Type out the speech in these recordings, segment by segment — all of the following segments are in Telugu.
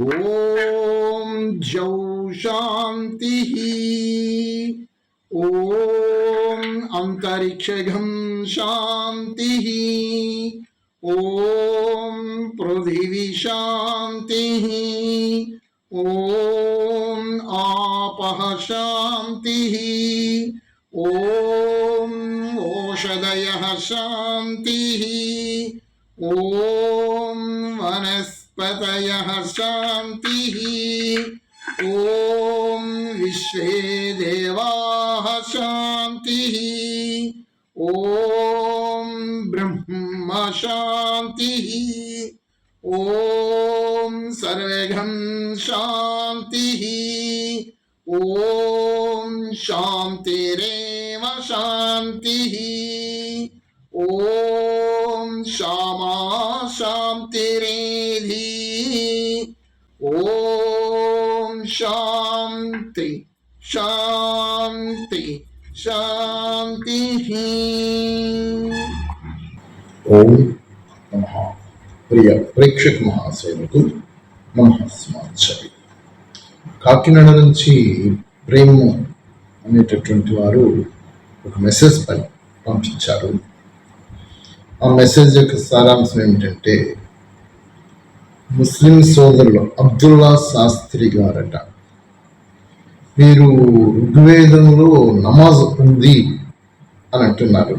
ॐ जौ शान्तिः ॐ अन्तरिक्षघं शान्तिः। ॐ पृथिवी शान्तिः। ॐ आपः शान्तिः। ॐ ओषधयः शान्तिः। ॐ वनस्पतयः शान्तिः। ॐ विश्वे देवाः शान्तिः। ॐ ब्रह्म शान्तिः। ॐ सर्वघं शान्तिः। ॐ शान्तिरेव शान्तिः। ॐ श्यामा शान्तिरेधि। శాంతి శాంతి శాంతి ఓం నమ. ప్రియ ప్రేక్షక మహాశైలకు నమస్మాచరి కాకినాడ నుంచి ప్రేమ అనేటటువంటి వారు ఒక మెసేజ్ పని పంపించారు. ఆ మెసేజ్ యొక్క సారాంశం ఏమిటంటే ముస్లిం సోదరులు అబ్దుల్లా శాస్త్రి గారట. మీరు ఋగ్వేదంలో నమాజ్ ఉంది అని అంటున్నారు.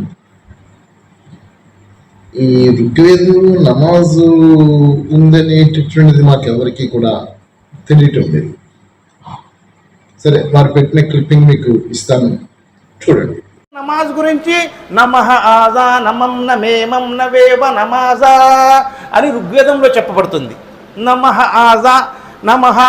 ఈ ఋగ్వేదంలో నమాజు ఉందనేటటువంటిది మాకు ఎవరికి కూడా తెలియటం లేదు. సరే వారు పెట్టిన క్లిప్పింగ్ మీకు ఇస్తాను. చూడండి. నమాజ్ గురించి నమః ఆజా నమం నమేమం నవేవ నమాజా అని ఋగ్వేదంలో చెప్పబడుతుంది. నమః ఆజా నమః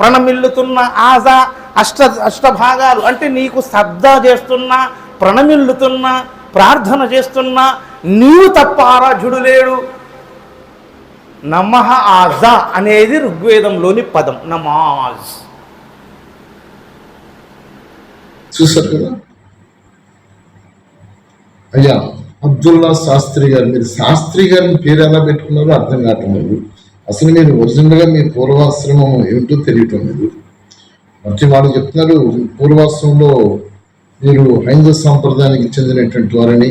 ప్రణమిల్లుతున్న ఆజా అష్ట అష్టభాగాలు అంటే నీకు శ్రద్ధ చేస్తున్నా ప్రణమిల్లుతున్నా ప్రార్థన చేస్తున్నా నీవు తప్ప ఆరాధ్యుడు లేడు. నమః ఆజ అనేది ఋగ్వేదంలోని పదం. నమాజ్. చూసారు కదా? అయ్యా అబ్దుల్లా శాస్త్రి గారు మీరు శాస్త్రి గారిని పేరు ఎలా పెట్టుకున్నారో అర్థం కావటం లేదు. అసలు మీరు ఒరిజినల్గా మీ పూర్వాశ్రమం ఏమిటో తెలియటం లేదు. మరి వాళ్ళు చెప్తున్నారు. పూర్వాశ్రమంలో మీరు హైందవ సాంప్రదాయానికి చెందినటువంటి వారని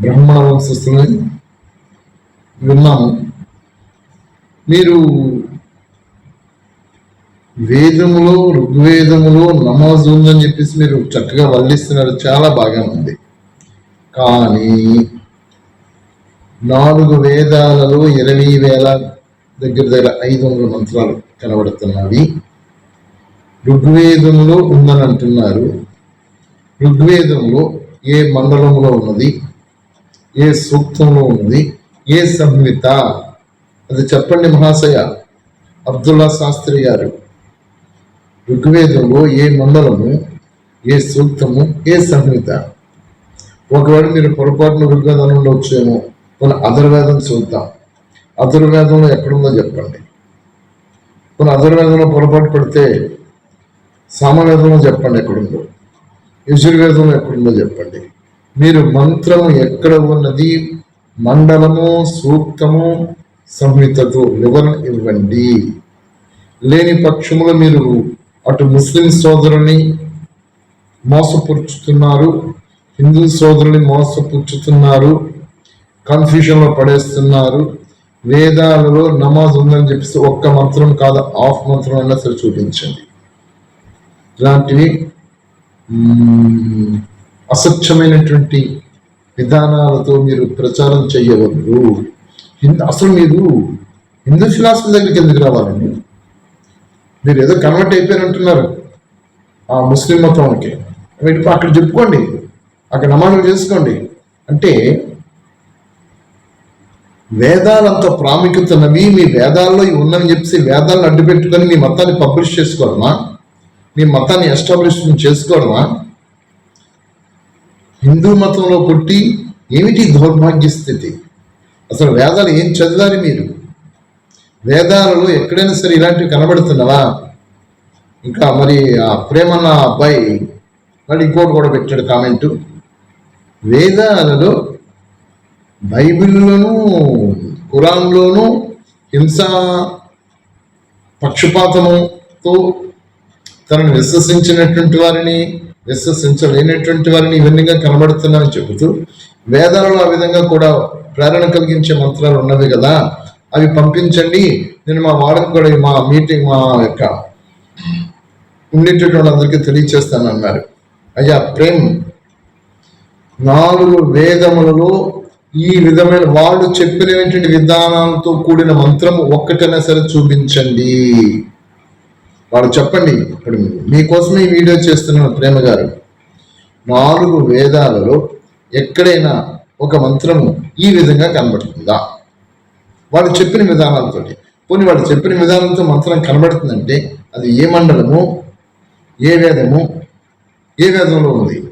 బ్రాహ్మణ వంశస్థులని విన్నాము. మీరు వేదములో ఋగ్వేదములో నమాజ్ ఉందని చెప్పేసి మీరు చక్కగా వల్లిస్తున్నారు చాలా బాగా ఉంది. కానీ నాలుగు వేదాలలో ఇరవై వేల దగ్గర దగ్గర ఐదు వందల మంత్రాలు కనబడుతున్నవి. ఋగ్వేదంలో ఉందని అంటున్నారు ఋగ్వేదంలో ఏ మండలంలో ఉన్నది? ఏ సూక్తంలో ఉన్నది? ఏ సంహిత? అది చెప్పండి మహాశయ. అబ్దుల్లా శాస్త్రి గారు. ఋగ్వేదంలో ఏ మండలము ఏ సూక్తము ఏ సంహిత? ఒకవేళ మీరు పొరపాటున ఋగ్వేదంలో వచ్చేమో మన అధర్వేదం చూద్దాం. అధర్వేదంలో ఎక్కడుందో చెప్పండి. మన అధర్వేదంలో పొరపాటు పడితే సామవేదంలో చెప్పండి ఎక్కడుందో. యజుర్వేదంలో ఎక్కడుందో చెప్పండి. మీరు మంత్రము ఎక్కడ ఉన్నది? మండలము సూక్తము సంహితతో వివరణ ఇవ్వండి. లేని పక్షములో మీరు అటు ముస్లిం సోదరుని మోసపుచ్చుతున్నారు హిందూ సోదరుని మోసపుచ్చుతున్నారు కన్ఫ్యూషన్లో పడేస్తున్నారు వేదాలలో నమాజ్ ఉందని చెప్పేసి ఒక్క మంత్రం కాదు హాఫ్ మంత్రం అయినా సరే చూపించండి. ఇలాంటివి మ్మ్, అసత్యమైనటువంటి విధానాలతో మీరు ప్రచారం చేయవద్దు. హిందూ అసలు మీరు హిందూ ఫిలాసఫీ దగ్గరికి ఎందుకు రావాలండి మీరు ఏదో కన్వర్ట్ అయిపోయారంటున్నారు ఆ ముస్లిం మతంకి వెళ్ళి అక్కడ చెప్పుకోండి. అక్కడ నమాజులు చేసుకోండి. అంటే వేదాలంత ప్రాముఖ్యత ఉన్నవి మీ వేదాల్లో ఉన్నవి చెప్పేసి వేదాలను అడ్డుపెట్టుకొని మీ మతాన్ని పబ్లిష్ చేసుకోవాలన్నా మీ మతాన్ని ఎస్టాబ్లిష్మెంట్ చేసుకోవడమా? హిందూ మతంలో పుట్టి ఏమిటి దౌర్భాగ్య స్థితి అసలు వేదాలు ఏం చదివారు మీరు? వేదాలలో ఎక్కడైనా సరే ఇలాంటివి కనబడుతున్నవా? ఇంకా మరి ఆ ప్రేమన్న అబ్బాయి మళ్ళీ ఇంకోటి కూడా పెట్టాడు కామెంటు. వేదాలలో బైబిల్లోనూ ఖురాన్లోనూ హింస పక్షపాతముతో తనను విశ్వసించినటువంటి వారిని విశ్వసించలేనటువంటి వారిని ఇవన్నీగా కనబడుతున్నాయని చెబుతూ వేదాలలో ఆ విధంగా కూడా ప్రేరణ కలిగించే మంత్రాలు ఉన్నవి కదా అవి పంపించండి. నేను మా వారికి కూడా మా మీటింగ్ మా యొక్క ఉండేటటువంటి అందరికీ తెలియచేస్తాను అన్నారు. అయ్యా ప్రేమ్ నాలుగు వేదములలో ఈ విధమైన వాళ్ళు చెప్పినటువంటి విధానాలతో కూడిన మంత్రం ఒక్కటైనా సరే చూపించండి. వాడు చెప్పండి ఇప్పుడు మీకోసమే ఈ వీడియో చేస్తున్న ప్రేమ గారు నాలుగు వేదాలలో ఎక్కడైనా ఒక మంత్రము ఈ విధంగా కనబడుతుందా? వాడు చెప్పిన విధానాలతో. పోనీ వాడు చెప్పిన విధానంతో మంత్రం కనబడుతుందంటే అది ఏ మండలము? ఏ వేదము? ఏ వేదంలో ఉంది?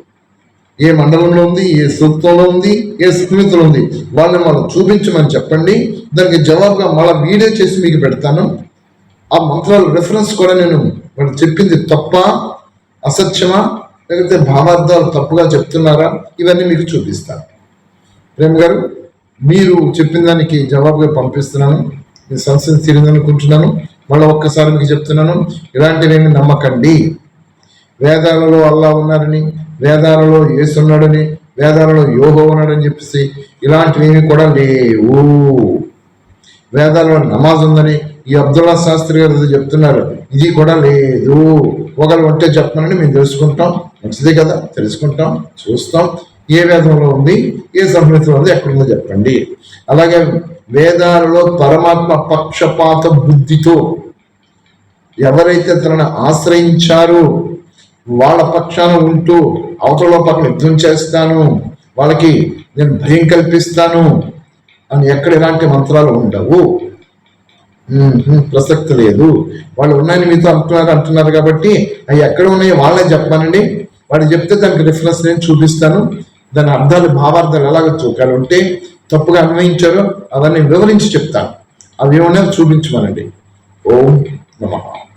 ఏ మండలంలో ఉంది? ఏ సూక్తంలో ఉంది? ఏ స్మృతిలో ఉంది? వాళ్ళని మనం చూపించమని చెప్పండి. దానికి జవాబుగా మళ్ళీ వీడియో చేసి మీకు పెడతాను. ఆ మంత్రాల రెఫరెన్స్ కూడా నేను వాళ్ళు చెప్పింది తప్ప అసత్యమా లేకపోతే భావార్థాలు తప్పుగా చెప్తున్నారా? ఇవన్నీ మీకు చూపిస్తాను. ప్రేమ్ గారు మీరు చెప్పిన దానికి జవాబుగా పంపిస్తున్నాను. మీ సమస్యను తీరిందనుకుంటున్నాను. మళ్ళీ ఒక్కసారి మీకు చెప్తున్నాను. ఇలాంటివేమి నమ్మకండి. వేదాలలో అల్లా ఉన్నారని వేదాలలో ఏసున్నాడని వేదాలలో యోహో ఉన్నాడని చెప్పేసి ఇలాంటివేమీ కూడా లేవు. వేదాలలో నమాజ్ ఉందని ఈ అబ్దుల్లా శాస్త్రి గారు చెప్తున్నారు ఇది కూడా లేదు. ఒకళ్ళు ఉంటే చెప్తానని మేము తెలుసుకుంటాం. మంచిదే కదా తెలుసుకుంటాం చూస్తాం. ఏ వేదంలో ఉంది ఏ సంహితలో ఉంది ఎక్కడుందో చెప్పండి. అలాగే వేదాలలో పరమాత్మ పక్షపాత బుద్ధితో ఎవరైతే తనను ఆశ్రయించారో వాళ్ళ పక్షాన ఉంటూ అవతల పక్కన యుద్ధం చేస్తాను వాళ్ళకి నేను భయం కల్పిస్తాను అని ఎక్కడ ఇలాంటి మంత్రాలు ఉండవు. ప్రసక్తి లేదు. వాళ్ళు ఉన్నాయని మీతో అంటున్నారు అంటున్నారు కాబట్టి అవి ఎక్కడ ఉన్నాయో వాళ్ళే చెప్పానండి వాడు చెప్తే దానికి రిఫరెన్స్ నేను చూపిస్తాను. దాని అర్థాలు భావార్థాలు ఎలాగ చూకాలు ఉంటే తప్పుగా అన్వయించారో అవన్నీ వివరించి చెప్తాను. అవి ఏమన్నా చూపించమనండి. ఓం నమః.